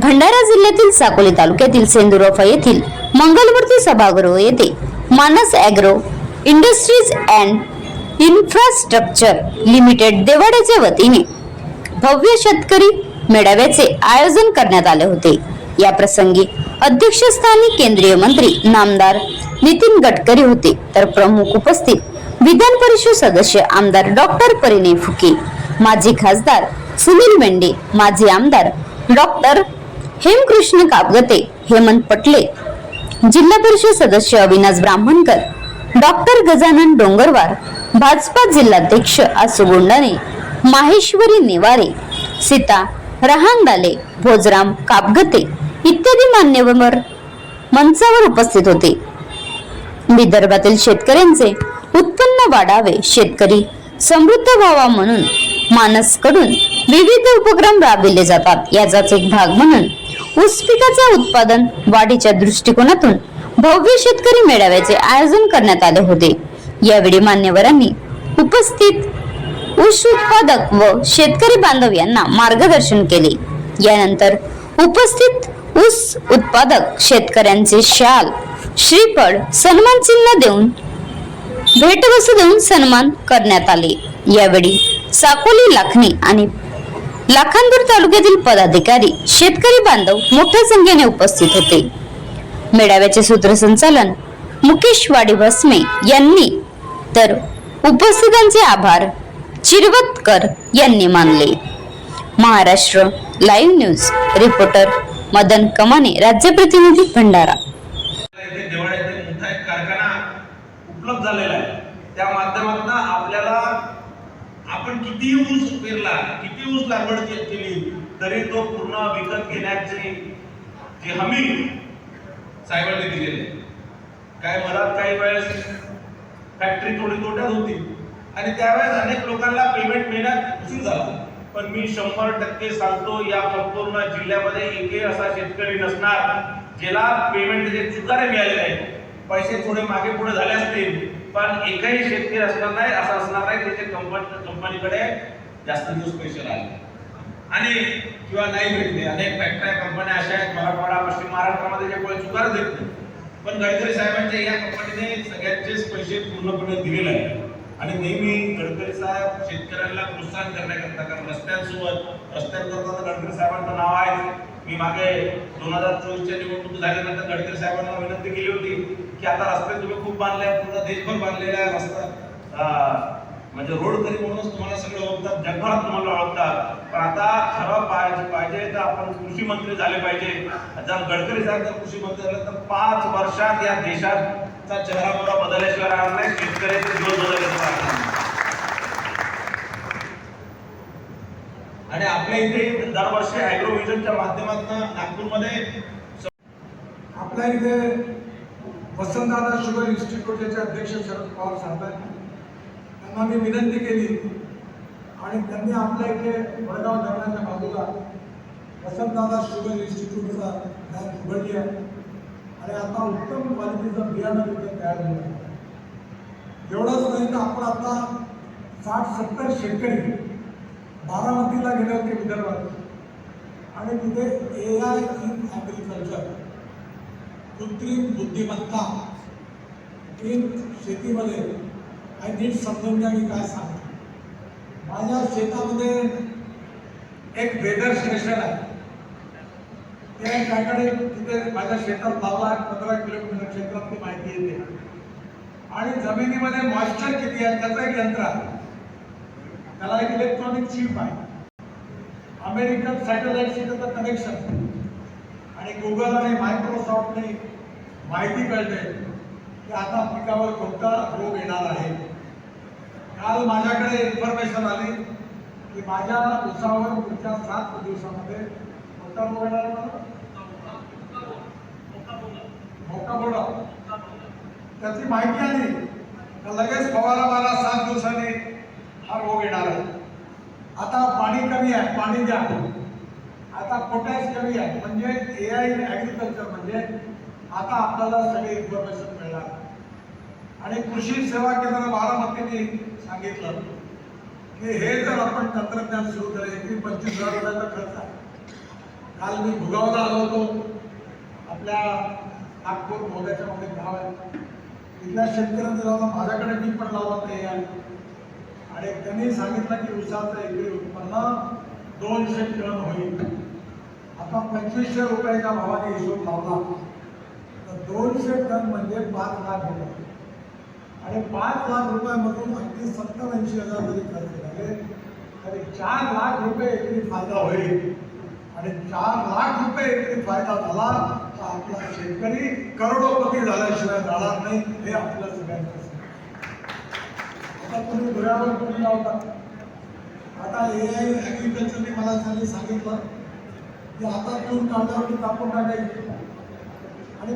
भंडारा जिल्ह्यातील साकोली तालुक्यातील सेंदुरफा येथील मंगलमूर्ती सभागृह येथे Manas agro industries and infrastructure limited देवाड्याच्या वतीने भव्य शेतकरी मेळाव्याचे आयोजन करण्यात आले होते. या प्रसंगी अध्यक्षस्थानी केंद्रीय मंत्री नामदार नितीन गडकरी होते. तर प्रमुख उपस्थित विधान परिषद सदस्य आमदार डॉक्टर परिणय फुके माजी खासदार सुनील मेंढे माजी आमदार डॉक्टर हेमकृष्ण कापगते हेमंत पटले जिल्हा परिषद सदस्य अविनाश ब्राह्मणकर डॉक्टर गजानन डोंगरवार भाजपा जिल्हाध्यक्ष आसू गोंडाने माहेश्वरी नेवारे सीता रहांगडाले भोजराम कापगते इत्यादी मान्यवर मंचावर उपस्थित होते. विदर्भातील शेतकऱ्यांचे उत्पन्न वाढावे शेतकरी समृद्ध व्हावा म्हणून मानसकडून विविध उपक्रम राबविले जातात. याचाच एक भाग म्हणून ऊस पिकाचे उत्पादन वाढीच्या दृष्टिकोनातून भव्य शेतकरी मेळाव्याचे आयोजन करण्यात आले होते. यावेळी मान्यवरांनी उपस्थित ऊस उत्पादक व शेतकरी बांधव यांना मार्गदर्शन केले. यानंतर उपस्थित ऊस उत्पादक शेतकऱ्यांचे शाल श्रीफळ सन्मान चिन्ह देऊन भेटवस्तू देऊन सन्मान करण्यात आले. यावेळी साकोली लाखणी आणि लाखांदूर तालुक्यातील पदाधिकारी शेतकरी बांधव मोठ्या संख्येने उपस्थित होते. मेळाव्याचे सूत्रसंचालन मुकेश वाडी भस्मे यांनी. तर उपस्थितांचे आभार चिरवतकर यांनी मानले. Maharashtra live news reporter Madan Kamane राज्य प्रतिनिधी भंडारा. उपलब्ध झालेला आहे. त्या माध्यमातून आपल्याला आपण किती ऊस पेरला किती ऊस लागवड केली तरी तो पूर्ण विकत घेण्याची जी हमी साहेबांनी दिलेली काय मला काही वेळेस फॅक्टरी थोडी तोट्यात होती. आणि त्यावेळेस अनेक लोकांना पेमेंट मिळण्यात उशीर झाला. पण मी शंभर टक्के सांगतो या संपूर्ण जिल्ह्यामध्ये एकही असा शेतकरी नसणार ज्याला पेमेंट त्याचे चुकारे मिळाले नाही पैसे थोडे मागे पुढे झाले असतील पण एकही शेतकरी असणार नाही असं असणार नाही त्याचे कंपनी कंपनीकडे जास्त दिवस पैसे राहिले. आणि किंवा नाही भेटले. अनेक फॅक्टऱ्या कंपन्या अशा आहेत मराठवाडा पश्चिम महाराष्ट्रामध्ये जे कोणी चुकार देत नाही. पण गडकरी साहेबांच्या या कंपनीने सगळ्यांचेच पैसे पूर्णपणे दिलेले आहेत आणि नेहमी गडकरी साहेब शेतकऱ्यांना प्रोत्साहन करण्याकरता कारण रस्त्यांसोबत रस्त्यांकरता गडकरी साहेबांचं नाव आहे. मी मागे दोन हजार चोवीसच्या निवडणूक झाल्यानंतर गडकरी साहेबांना विनंती केली होती की आता रस्ते तुम्ही खूप बांधले पूर्ण देशभर बांधलेला आहे रस्ता. म्हणजे रोड तरी म्हणूनच तुम्हाला सगळे ओळखतात जगभरात तुम्हाला ओळखतात. पण आता खरं पाहिजे पाहिजे तर आपण कृषी मंत्री झाले पाहिजे. जर गडकरी साहेब जर कृषी मंत्री झाले तर पाच वर्षात या देशाचा चेहरा मोहरा बदलल्याशिवाय राहणार नाही. शेतकऱ्याचे दिवस बदलल्याशिवाय राहणार नाही. आणि आपल्या इथे दरवर्षी ॲग्रो माध्यमातून नागपूरमध्ये आपल्या इथे वसंतदादा शुगर इन्स्टिट्यूटचे अध्यक्ष शरद पवार साहेबांनी त्यांना मी विनंती केली. आणि त्यांनी आपल्या इथे वडगाव धरणाच्या बाजूला वसंतदादा शुगर इन्स्टिट्यूटचा बँक उघडली आहे. आणि आता उत्तम क्वालिटीचं बियाणं तिथे तयार झालं आहे. एवढंच नाही तर आपण आता साठ सत्तर शेतकरी बारामतीला गेले होते विदर्भात. आणि तिथे ए आय इन ॲग्रिकल्चर कृत्रिम बुद्धिमत्ता ही शेतीमध्ये काही नीट समजून घ्या मी काय सांगतो. माझ्या शेतामध्ये एक वेदर स्टेशन आहे. ते त्याकडे तिथे माझ्या शेतात लावला पंधरा किलोमीटर क्षेत्रातली माहिती येते. आणि जमिनीमध्ये मॉइश्चर किती आहे त्याचं एक यंत्र आहे. त्याला एक इलेक्ट्रॉनिक चिप आहे. अमेरिकन सॅटेलाइटशी त्याचं कनेक्शन आणि गुगल आणि मायक्रोसॉफ्टने माहिती कळते की आता पिकावर कोणता रोग येणार आहे. काल माझ्याकडे इन्फॉर्मेशन आली की माझ्या उसावर पुढच्या सात दिवसामध्ये कोणता रोग येणार मला? मोका बोला त्याची माहिती आली. तर लगेच फवारा मारा सात दिवसांनी हा रोग येणार आहे. आता पाणी कमी आहे पाणी द्या. आता पोटॅश कमी आहे. म्हणजे ए आय ॲग्रिकल्चर म्हणजे आता आपल्याला सगळे इन्फॉर्मेशन मिळणार. आणि कृषी सेवा केंद्र बारामतीने सांगितलं की हे जर आपण तंत्रज्ञान सुरू केलं एकवीस पंचवीस हजार रुपयाचा खर्च आहे. काल मी भुगावला आलो होतो. आपल्या नागपूर मोहल्याच्या मध्ये गाव आहे. तिथल्या शेतकऱ्यांचं लावला माझ्याकडे मी पण लावत नाही आहे आणि त्यांनी सांगितलं की उसाचं एकरी उत्पन्न दोनशे टन होईल. आता पंचवीसशे रुपयाच्या भावाने हिशोब लावला. तर दोनशे टन म्हणजे पाच लाख रुपये. आणि पाच लाख रुपयामधून अगदी सत्तर ऐंशी हजार जरी खर्च झाले म्हणजे तरी चार लाख रुपये एकरी फायदा होईल. आणि चार लाख रुपये एकरी फायदा झाला तर आपला शेतकरी करोडोपती झाल्याशिवाय जाणार नाही हे आपल्या सगळ्यांचं आता तुम्ही घरावर तुम्ही लावता. आता ए आय ॲग्रिकल्चरने मला त्यांनी सांगितलं. की आता तूर काढल्यावरती कापून टाकायची. आणि